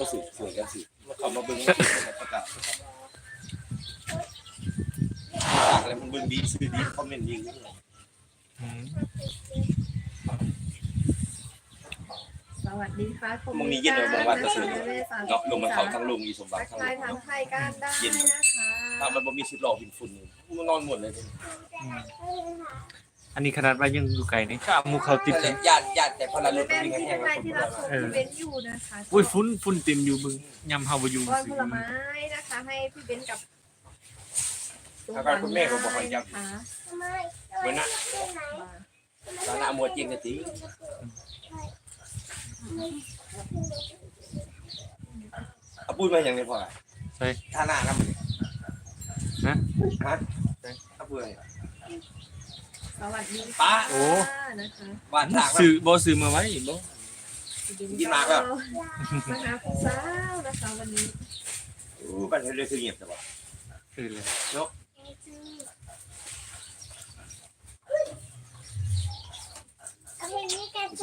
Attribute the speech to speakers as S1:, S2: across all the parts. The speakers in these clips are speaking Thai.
S1: ก็สืบสวยกันสิมาเขามาเบิ้งประกาศอะไรมันเบิ้งดีซื้อดีคอมเมนต์ดี
S2: อืม
S3: สวัสดีค่ะ
S1: มึงมีเย็นเลยมองว่าจะซื้อเนาะลงมาเขาทั้งลงอีสมบั
S3: ทั
S1: ติ
S3: ก
S1: ทั้งล
S3: ทาย
S1: ง
S3: ทาง
S1: เนาะ
S3: ไทยกันได้นะคะ
S1: ถ้ามันบ่มีชุดหล่อหินฝุ่นมันนอนหมดเลย
S2: อืมอันนี้ขนาดว่ายังอยู่ไกลนี่ก็เอาหมูเขาติด
S1: แต่
S2: เลย
S1: ญาติญาติแต่พลังรถ
S3: แม่
S1: วิ่ง
S3: ที่
S1: แห้ง
S3: ใครที่รับชมพี่เบนอยู่นะคะ
S2: อุ้ยฟุ้นฟุ้นเต็มอยู่มึงยำเฮาบ่อยู่
S3: ก้อน
S2: สิ
S3: ผลไม้นะคะ ให้พี่เบนกับ
S1: อาการคุณแม่ก็บอกว่าอยาก
S3: นะคะ
S1: เหมือนน่ะตาหน้ามัวจริงกันสิเอาปุ้ยมาอย่างนี้พอ
S2: ใช่
S1: ท่าหน้าครับ
S2: ฮะ
S1: ฮะเอาปุ้ย
S3: สวัสดี
S1: ป้า
S2: โอ้
S3: นะคะ
S1: บ้านตาก
S2: ซื้อบ่ซื้อมาไว้บ่
S1: กินมากแล้ว
S3: มาหาคุณสาวนะคะวันนี้
S1: อู้บ้านเธอเลยคือเงียบแต่ว่า
S2: ซื้อเลย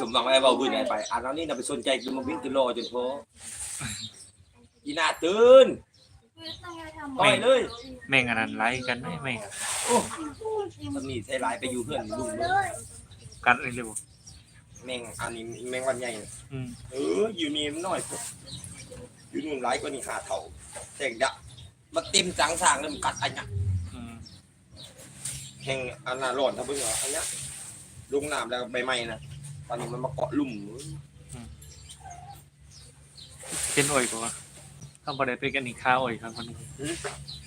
S1: สมหวังอะไรเบาบุญไหนไปอ่านแล้วนี่นำไปสนใจคือมาวิ่งกิโลจนพออีน่าตื่น ต่อยเลย
S2: แม่งอันนั้นไล่กันได้แม่ง
S1: มันมีใช้ลายไปอยู่เพื่อนลุงเลย
S2: กันเลยเลยบ่
S1: แมงอันนี้แมงวันใหญ่
S2: อืม
S1: เอออยู่นี่มันน้อยกว่าอยู่นู่นหลายกว่านี่หาเท่าแต่งดะมันเต็มจังสร้างเลยมันกัดอันเนี้ย
S2: อืม
S1: แห้งอันน่ะร้อนถ้าเบิ่งเอาอันเนี้ยลงน้ำแล้วใบไม้นะตอนนี้มันมาเกาะลุ่ม
S2: เป็นอ้อยกว่า เขาบ่ได้ไปกันอีกข้าวอ้อยครับคนนี้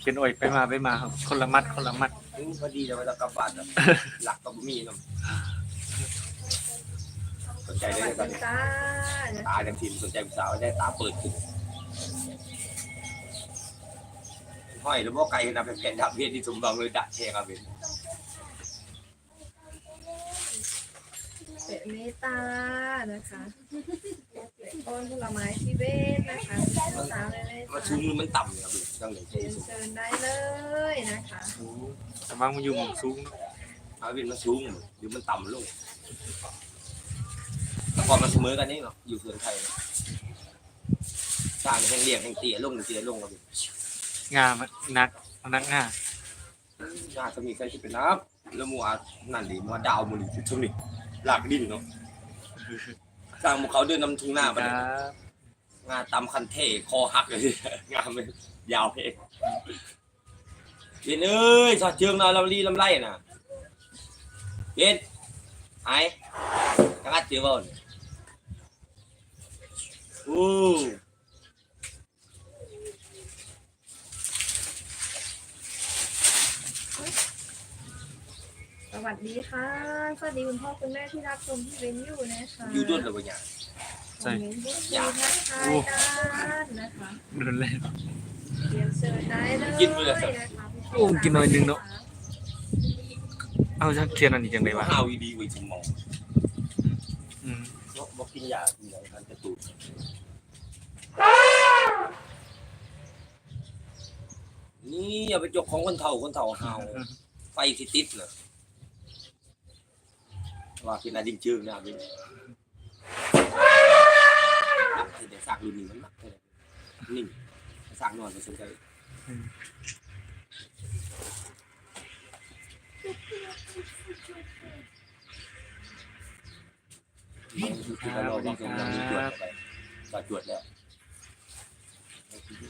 S2: เป็นอ้อยไปมาไปมาครับคนละมัดคนละมัด
S1: อืมพอดีจะไปตะกลับบ้านอะหลักก็บ่มีเนาะสนใจ
S3: ส
S1: ได้
S3: วัส
S1: เลยตอน
S3: ดี
S1: นี้
S3: จ้า
S1: ตาเต็มทีมสนใจผู้สาวได้ตาเปิดขึ้นห้อยหรือว่าไก่นะเป็นแผ่นดับเวียนที่สมบังเลยดัดแทงเอาเป็น
S3: เป็นเมตตานะคะก้อนผลไม้พี่เบนนะคะคุณสาวเลยเลย
S1: มันสูงหรือมันต่ำเนี่ยครับตั้งแต่ใจ
S3: เรียน
S1: สูง
S3: เชิญได้เลยนะคะ
S2: แต่ว่ามันอยู่หม่องสูง
S1: เอาเป็นมันสูงหรือมันต่ำลงแต่ก่อนมันเสมอกันนี่เนาะอยู่เขื่อนไทยสร้างแห่งเลี้ยงแห่งเตี้ยลงเตี้ยลงครับ
S2: งามันนักมันนักงา
S1: น่าจะมีใครที่เป็นน้ำแล้วมัวนั่นดิมัวดาวมันชุดชุดนี่ หลากดินเนาะสร้างหมูเขาเดินนำทุ่งหน้าไป
S2: ค
S1: เลย
S2: รับ
S1: งานตำคันเท่คอหักเลยงานมันยาวเพลงเย็นเอ้ยสอดเชืองเราลำลีลำไรน่ะเย็นหายกระดเจียวบอลอู้
S3: วัสดีค่ะ สวัสดีคุณพ่อคุณแม่ที่รับชมพี่เบนอยู่นะคะ
S1: อยู่ด้วยหรือเปล่าเนี่ย
S3: คอมเมนต์พูดคุยทักทายกันนะคะ
S2: รุนแรง
S3: เรียนเชิญได้เลย
S1: กินไปเลยสิ
S3: นะคะ
S2: โอ้กินหน่อยหนึ่งเนอะ เอาจักเทียนอันนี้จังได๋วะ
S1: ห้าวดีๆไว้สมอง
S2: อืม
S1: เนาะบอกกินยากินอะไรทันจะตูดนี่อย่าไปจกของคนเฒ่าคนเฒ่าหาวไฟที่ติดเนอะว่ากินอะไรจิ้มๆนะพี่ที่ได้สร้างรุ่นนี้มันมักเลยนิ่งสร้างนอ นมาสนใจที่เราบอกตรงนั้นมีจวดไปก็จวดแล้ว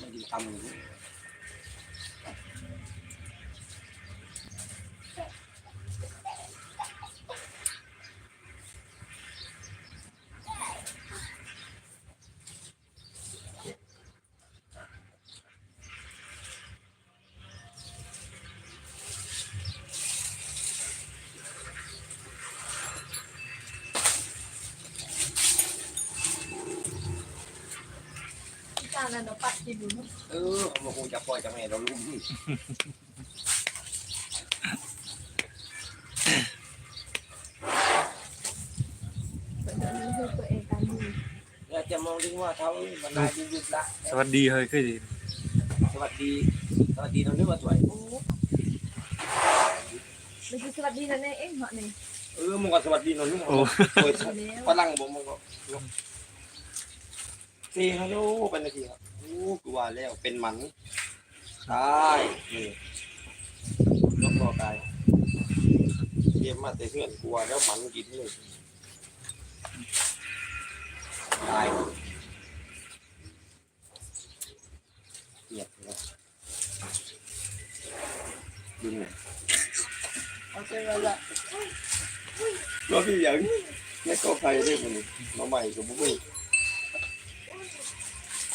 S1: มันทำ นี้
S3: จานนั้นเราปัดกินอยู่เนอะ
S1: เออมันคงจะปล่อยจะไม่เรารู้
S3: เปิดเรื่องนี้คือตัวเองกันอยู่
S1: อยากจะมองถึงว่าเขามันนายยุบละ
S2: สวัสดีเฮ้ยคือดี
S1: สวัสดีสวัสดีน้องนึกว่าสวย
S3: โอ้ไม่ใช่สวัสดีนะเนี่ยเอ๊ะเหาะนี่
S1: เออมึงก็สวัสดีน้องนึกว่าสวย
S3: อยู่แล้ว
S1: ฝรั่งบ่มึงก็ สี่ฮัลโหลเป็นนาทีครับโอ้กูว่าแล้วเป็นหมันใช่นี่นกรอกายเยี่ยมมาแต่เพื่อนกลัวแล้วหมันกินเลยตายเงียบเลยดึงหน่อย
S3: เอาใจไว้ละ
S1: ก็พี่อย่างไม่ก็ใครได้มันมาใหม่กับพวกนี้เอาเป็นแบบนี้มานักอารักกิอ่าสั่ง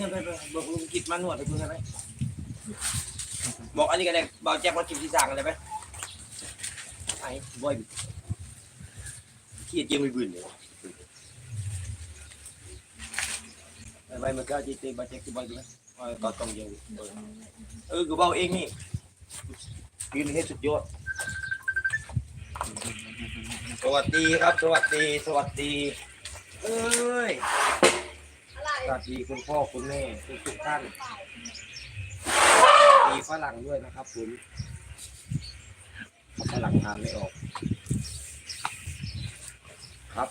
S1: งินไปบอกลุงกิจมานวดไปเพื่อนไหมบอกอันนี้กันเลยบอกแจ็คมากินที่สั่งกันเลยไหมไอ้บอยขี้เจียมไม่บื่นเลยไปไปมันก็จีเตบาแจ็คที่บอยดูไหมก็ต้องเยอะเออกูบอกเองนี่ยืนให้สุดยอดสวัสดีครับ สวัสดี สวัสดี เอ้ย สวัสดีคุณพ่อคุณแม่ทุกทุกๆท่านมีฝรั่งด้วยนะครับคุณฝรั่งทานไม่ออก ครับ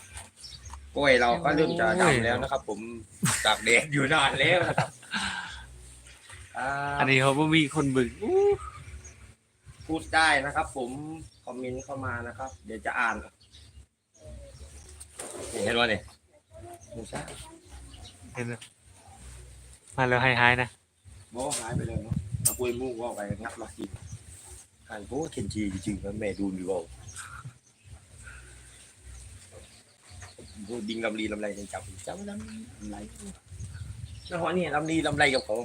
S1: กล้วยเราก็เริ่มจะดำแล้วนะครับ ผมตากแดดอยู่นานแล้วนะครับอ่า
S2: อันนี้เขาบ่มีคนเบึงอู้
S1: พูดได้นะครับ ผมคอมเมนต์เข้ามานะครับ เดี๋ยวจะอ่านเห็นว่าเนี่ยไม่ใช่
S2: เห็นมมาแล้วให้หายนะ
S1: โบ้หายไปเลยเนาะเอาปุยมุ่งว่าไปงับมากินหายโบ้เคนจีจริงๆแล้วแม่ดูดีกว่าโบ้ดิงลำลีลำไรในจับจับลำไรแล้วเขาเนี่ลำลีลำไรกับเขา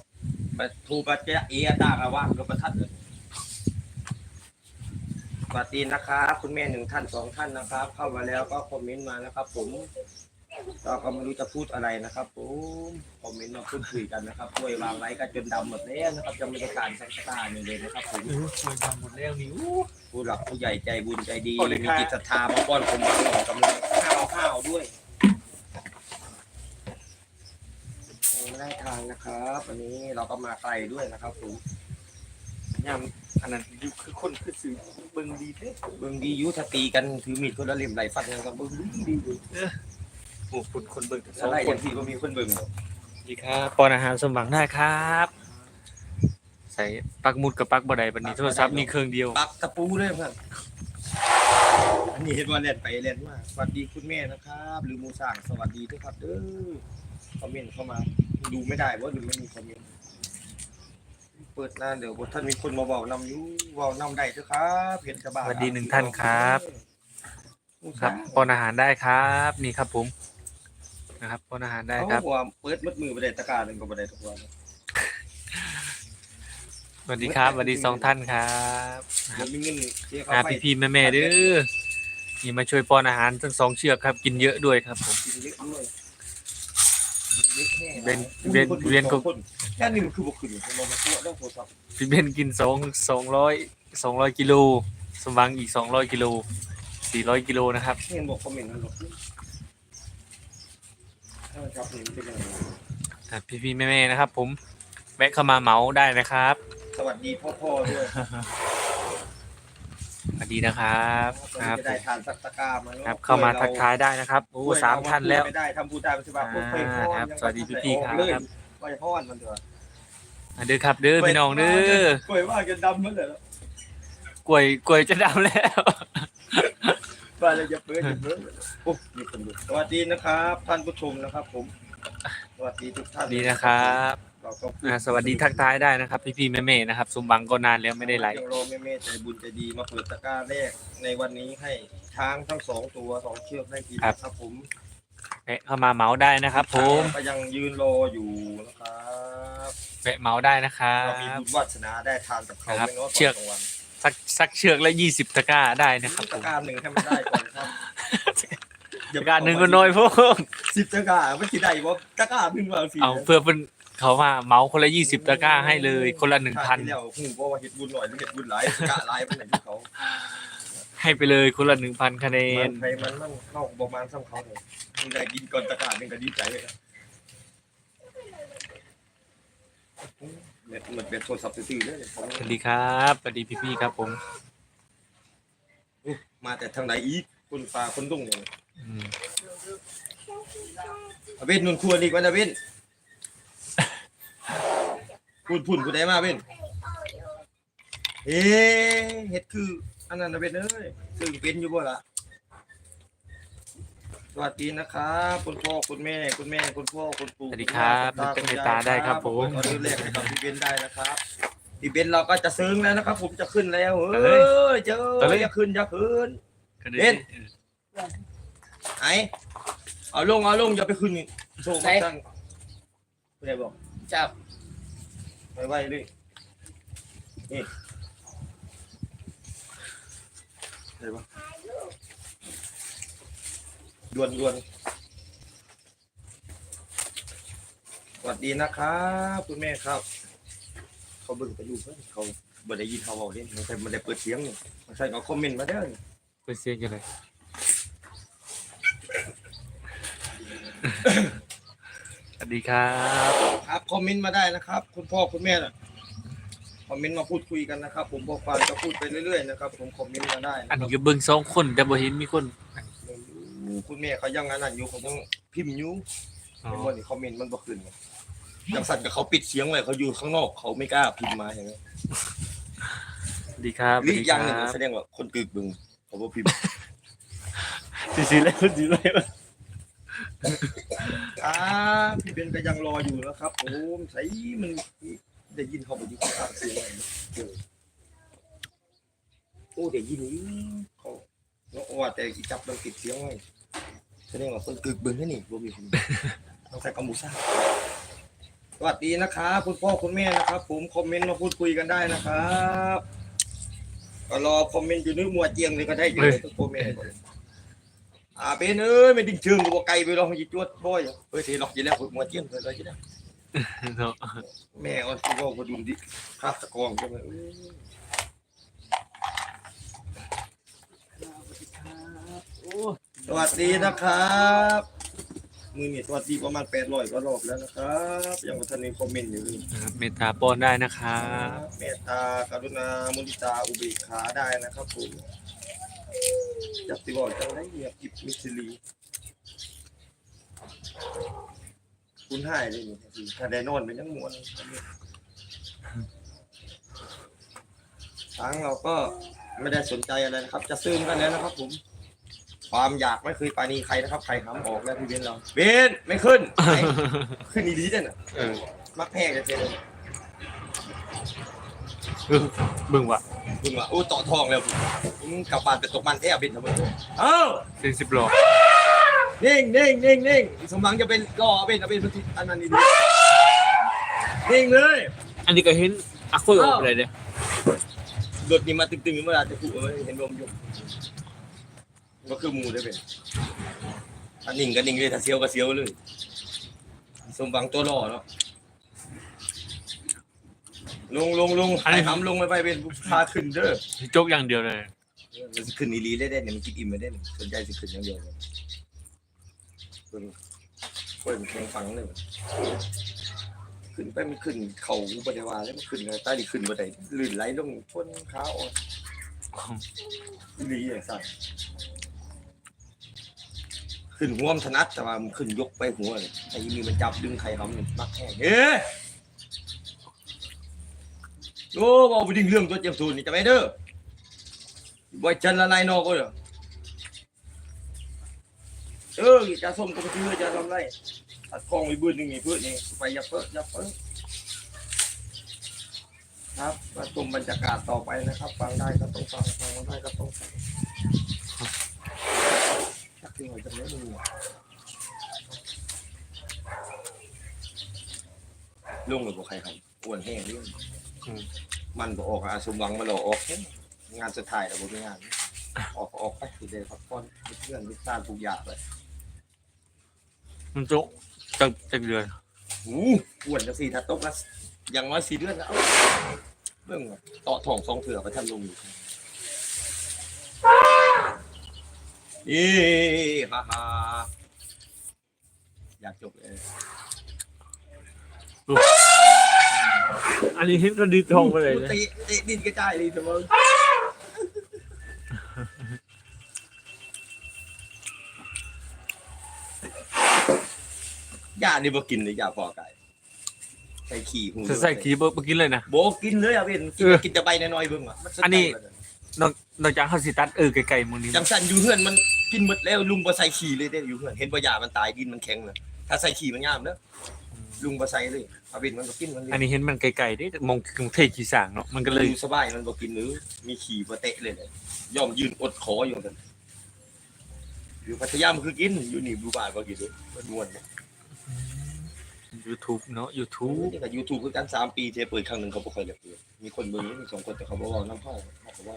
S1: ปะทูปะเจเอตากะว่างก็ประทัดเลยสวัสดีนะครับคุณแม่หนึ่งท่านสองท่านนะครับ เข้ามาแล้วก็คอมเมนต์มานะครับ ผม เราก็ไม่รู้จะพูดอะไรนะครับผมคอมเมนต์มาพูดคุยกันนะครับกล้วยวางไว้ก็จนดำหมดแล้วนะครับจะไม่ได้การสักตาหนึ่งเลยนะครับผม
S2: เออสวยงามหมดแล้วนี่
S1: ผู้หลักผู้ใหญ่ใจบุญใจดีมีจิตศรัทธามาป้อนผมหวังของกำลังข้าวข้าวด้วยไม่ได้ทางนะครับวันนี้เราก็มาไกลด้วยนะครับผม
S2: ยามอันนั้นยูคือคนคือสื่อเบิ่งดีเด้
S1: เบิ่งดียุทตีกันถือมีดคนละเล่มไหลฟันกันก็เบิ่งดีดีอยู่
S2: โอ้คนคนเบิ่งส
S1: อะ
S2: อง
S1: ไร
S2: ค
S1: อนย่างที่ก็มีคนเบิ่งหรอก
S2: ดีครับปอนอาหารสมหวังได้ครับ ใส่ปักหมุดกับปักบ่ได้บัดนี้โทรศัพท์มีเครื่องเดียว
S1: ปักตะปูเลยเพื่อนอันนี้เห็นว่าเล่นไปเล่นมาสวัสดีคุณแม่นะครับ หรือหมูสั่งสวัสดีทุกครับเด้อคอมเมนต์เข้ามา ดูไม่ได้ว่าดูไม่มีคอมเมนต์เปิดหน้าเดี๋ยวท่านมีคนมาบอกนำอยูเว่านำได้เถอะครับเห็นกระบะ
S2: สวัสดีหนึ่งท่านครับ
S1: หมู
S2: ครั
S1: สั่
S2: บ
S1: ง
S2: ปอนอาหารได้ครับ นี่ครับผม นะครับปอนอาหารได้
S1: เขา
S2: ครับ
S1: บอกว่าเปิดมัดมือไปได้ตะกร้ารหนึ่งก็ไปได้ทุกวัน
S2: สวัสดีครับสวัสดีสองท่านครับ
S1: เดี๋ยวมีเงินเสีย
S2: นะ
S1: ค่าไฟ
S2: พี่พี่แม่แม่ๆเด้อนี่มาช่วยป้อนอาหารทั้งสองเชือกครับกินเยอะด้วยครับผม
S1: กินเยอะด้วยเยอะแค่
S2: เวียนเวียนเวียนก็
S1: คนแค่นี้มันคือบุกขึ้นลงมาตัวเรื่องโทรศัพท์
S2: พี่เบนกินสองสองร้อยสองร้อยกิโลสมหวังอีกสองร้อยกิโลสี่ร้อยกิโลนะครับ
S1: เห็นบอกคอมเมนต์นั่นหรอก เออครับนี่มันเป็นยังไง
S2: อะพี่พี่แม่แม่ๆนะครับ ผมแวะเข้ามาเหมาได้นะครับ
S1: สวัสดีพ่อพ่อๆด้วย
S2: สวัสดีนะครับครับ
S1: จะได้ทานสักตะกร้ามาเนอะ
S2: ครับเข้ามาทักทายได้นะครับโอ้
S1: กล้วยเร
S2: สามท่านแล้ว
S1: ไม่ได้ทำพูดได้ไม่ใช่ป่ะพวกไปพ่อ
S2: อ่าครับ
S1: ยัง
S2: สวัสดีพี่ๆครับ
S1: เลยไปพ่อนมันเถอะ
S2: อะเด้อครับ เด้อพี่น้องเด้อก
S1: ล้วยว่าจะดำเหมือนเดิม
S2: กล้วยกล้วยจะดำแล้ว
S1: ว่าเราจะเปิดจะเปิดโอ้มีคนดูสวัสดีนะครับ ท่านผู้ชมนะครับ ผม สวัสดีทุกท่าน
S2: ดีนะครับ
S1: เราก็พู
S2: อะสวัสดีทักทายได้นะครับ พี่พี่แม่แม่ๆนะครับสมหวังก็นานแล้วไม่ได้ไลฟ์
S1: ยังรอแม่แม่ใจบุญใจดีมาเปิดตะกร้าแรกในวันนี้ให้ช้างทั้งสองตัวสองเชือกได้กินนะครับผม
S2: แวะเข้ามาเหมาได้นะครับผม
S1: ก็ยังยืนรออยู่นะครับ
S2: แวะเมาได้นะครั
S1: เรามี
S2: บ
S1: บุญวาสนาได้ทานกับเขา
S2: ครับ
S1: ไม่น้อยก
S2: เชือก
S1: ว่ากลางวัน
S2: สักสักเชือกละยี่สิบตะกร้าได้นะครับผ
S1: ตะ
S2: ม
S1: กร้ารหนึ่งให้มันได้ก่อนครับ
S2: ตะกร้าหนึ่งก็น้อยพวก
S1: สิบตะกร้าไม่กี่ได้บ่ตะกร้าหนึ่งว่าสิ
S2: เอาเพื่อเป็นเขาว่าเมาคนละยี่สิบตะกร้าให้เลยคนละหนึ่งพัน
S1: ชาติที่แล้วหูบ่ว่าเฮ็ดบุญหน่อยหรือเฮ็ดบุญหลายตะกร้าหลายเป็นไหนที่เขา
S2: ให้ไปเลยคนละหนึ่งพันคะแน
S1: มันนไปมันมันเข้าประมาณซ้ำเขาเลยมึงได้กินก่อนตะกร้าหนึ่งก็ดีใจเลยนะ เนี่ยมันเป็นโทรศัพท์ซื่อๆเลยของ
S2: สวัสดีครับสวัสดีพี่ๆครับผม
S1: มาแต่ทางไหนอีกคนฟ้าคนดุ้งเนี่ย
S2: อืม
S1: อาเวนนุ่นควรอีกวันอาเวนพูดพูดกูได้มาเวนเอ๊ะเฮ็ดคืออันนั้นอาเวนเอ้ยซึ่งเป็นอยู่บ่ล่ะ สวัสดีนะครับ คุณพ่อคุณแม่ คุณแม่ คุณพ่อคุณปู่
S2: สวัสดีครับ
S1: คุณ
S2: เป็น
S1: ณ
S2: เมตตาได้ครับผม
S1: ออเดอร์แรกให้กับพี่เบนได้นะครับพี่เบนเราก็จะซึ้งแล้วนะครับ ผมจะขึ้นแล้วเอ้ยเจ้าอย่าขึ้นอย่าขึ้น
S2: ก็ได้
S1: เล่น ไอเอาลงเอาลงอย่าไปขึ้นนี่โชว์กันจังไม่ได้บอก
S4: จับ
S1: ไปไว้เลยนี่ได้ปะ ด่วนด่วนสวัสดีนะครับคุณแม่ครับ เขาเบิ่งไปอยู่เพื่อนเขาบ่ได้ยินเขาบอกเล่นมันใช่มันได้เปิดเสียงนี่มันใช่เขาคอมเมนต์มาเด้อ
S2: ไปเสียงกันเลยสวัสดีครับ
S1: ครับคอมเมนต์มาได้นะครับ คุณพ่อคุณแม่น่ะคอมเมนต์มาพูดคุยกันนะครับ ผมบอกฟังก็พูดไปเรื่อยๆนะครับ ผมคอมเมนต์มาได้
S2: อัน
S1: นะค
S2: นี้
S1: รับ
S2: ก็เบิ่งสองคนแต่บ่เห็นมีคน
S1: คุณแม่เขายังอันนั้นอยู่เขาต้องพิมพ์อยู่
S2: อ๋อ
S1: เป็นวันนี้คอมเมนต์มันบ่ขึ้นไงจังสั่นกับเขาปิดเสียงไว้เขาอยู่ข้างนอกเขาไม่กล้าพิมพ์มาอย่างนี้
S2: สวัสดีครับ
S1: หรืออีกอย่างหนึ่ง
S2: สวัส
S1: แส
S2: ดี
S1: ดงว่าคนกึกบึงเขาบ่พิมพ์
S2: ครับสีเลยสีเลย
S1: อ่าพี่เบนก็ยังรออยู่นะครับผมใส่มันได้ยินเขาบ่อยู่ข้างๆเสียงอะไรนะเออโอ้ได้ยินอยู่เขาเนาะ ว่าแต่อีจับมันปิดเสียงไว้แสดงว่าคนกึกบึงนี่นี่บ่มีคนต้องใส่กำมูซ่าสวัสดีนะครับคุณพ่อคุณแม่นะครับ ผมคอมเมนต์มาพูดคุยกันได้นะครับก็รอคอมเมนต์อยู่นึกมัวเจียงเลยก็ได้อยู่ทุกคอมเมนต์อ่าเป็นเอ้ยไม่ดิ้งเชิงกูบอกไกลไปหรอกมันจะจวดบ่อยเฮ้ยเทหลอกอยู่แล้วมัวเจียงเลยเลยจ้ะ
S2: เนาะ
S1: แม่เอาที่ว่ามาดูดิภาพตะกองใช่ไหมเอ้ยส วัสดีนะครับมือนี่สวัสดีประมาณแปดร้อยกว่ารอบแล้วนะครับยังมาทันในคอมเมนต์อยู่เลย
S2: นะครับเมตตาปอนได้นะครับ
S1: เมตตากรุณามุนิตาอุเบกขาได้นะครับผมจับติบอกจังไรเงียบกิบมิสลีคุณให้เลยนี่ถ้าได้นอนเป็นยังมวนทางเราก็ไม่ได้สนใจอะไรนะครับ จะซึมกันแล้วนะครับผม ความอยากไม่เคยปรานีใครนะครับ ใครหำออกแล้วพี่เบนเราเบนไม่ขึ้นไหนขึ้นดีๆเนี่ยนะ
S2: เออ
S1: มักแพงเลยเจ๊เลย
S2: เบิ่งว่ะ
S1: คุณว่าโอ้ต่อทองแล้วมึงกลับบ้านไปตกมันแท้บินทำไมเอ้า
S2: เส้นสิบโล
S1: นิ่งนิ่งนิ่งนิ่งสมหวังจะเป็นล่อเอาเป็นเอาเป็นพิอันนั้นนี่ดีนิ่งเลย
S2: อันนี้ก็เห็นอะคุยออกอะไรเนี่ย
S1: รถนี่มาตึงๆเมื่อไหร่จะขู่เอ้ยเห็นลมอยู่ ก็คือหมูได้เป็นอันนิ่งก็นิ่งเลยถ้าเสียวก็เสียวเลยสมหวังตัวล่อเนาะลงลงลงไอ้ทำลงไปไปเป็นพาขึ้นเด้อ
S2: จกอย่างเดียวเลย
S1: มันสิขึ้นอีหลีได้ได้เนี่ยมันคิดอิ่มไม่ได้เนี่ยสนใจสิขึ้นอย่างเดียวเลยเพิ่นเพิ่นแข่งฟังเลยขึ้นไปมันขึ้นเข่าอุบัติวาแล้วมันขึ้นใต้ดิขึ้นบันไดลื่นไหลลงชนขาอ่อนอีหลีอย่างสั่น ขึ้นหัวมนถนัดแต่ว่ามันขึ้นยกไปหัวเลยไอ้นี่มันจับดึงไข่หำนี่มักแห้งเฮ้ยโอ้บอกไปดึงเรื่องตัวเจ็บสูนนี่จะไม่เด้อบอยจันละลายนอกก็เหรอเออจะส้มก็ไปซื้อจะทำไรตัดคลองไปบืนหนึ่งนี่เพื่อนี่ไปยับเพิ่ยับเพิ่ครับมาชมบรรยากาศต่อไปนะครับ ฟังได้ก็ต้องฟังฟังไม่ได้ก็ต้องฟังชักที่หัวจะไม่มี ลุงหรือบอกใครครับอ้วนแห้งนี่
S2: อืม
S1: มันบ่ออกอาสมหวังมาหลอกออกงานสุดท้ายแล้วบ่มีงาน ออกก็ออกไปสิได้พักผ่อนมีเพื่อนมีบ้านทุกอย่างเลย
S2: มันโจะจักจักเดือน
S1: หูอ้วนจังซี่ถ้าตกละอย่างน้อย4เดือนแล้วเบิ่งอะต่อท้องสองเถื่อไปทำลงอยู่นี่ฮ่าฮ่าอยากจบเลย
S2: อันนี้เห็นก็ดีทองไปเลยนะ
S1: เตะเตะดินกระจายเลยเสมอหญ้านี่บ่กินเลยหญ้าปอไก่ใส่ขี้หู
S2: จะใส่ขีบ่บ่กินเลยนะ
S1: โบกินเลยอะเว้นกิน
S2: เออ
S1: กินแต่ใบน้อยๆเบิ่งอะมัสด
S2: อันนี้
S1: ใจเลย
S2: นอกนอกจากเฮาสิตัดเออไกลๆหมื้นี้
S1: จังสันอยู่เฮือนมันกินหมดแล้วลุงบ่ใส่ขี้เลยเด้อยู่เฮือนเห็นบ่หญ้ามันตายดินมันแข็งเลยถ้าใส่ขี้มันงามเด้อ ลุงบ่ใส่เลยเอาเว้นมันก็กินมันเลย
S2: อันนี้เห็นมันไกลๆเด้มองกรุงเทพขี้สร้างเนาะมันก็เลย
S1: อยู่สบายมันบ่กินหรือมีขี่บ่เตะเลยเลยยอมยืนอดขออยู่กันอยู่พัทยามันคือกินอยู่นี่อยู่บ้านบ่กินเลยมันม่วนเนี่ย
S2: YouTube เนาะ YouTube
S1: นี่ก็ YouTube คือกัน3ปีเทเปิดครั้งหนึงเขาบ่ค่อยได้เปิดมีคนเบิ่งมีสองคนแต่เขาบ่เว้านำเฮาเขาก็เว้า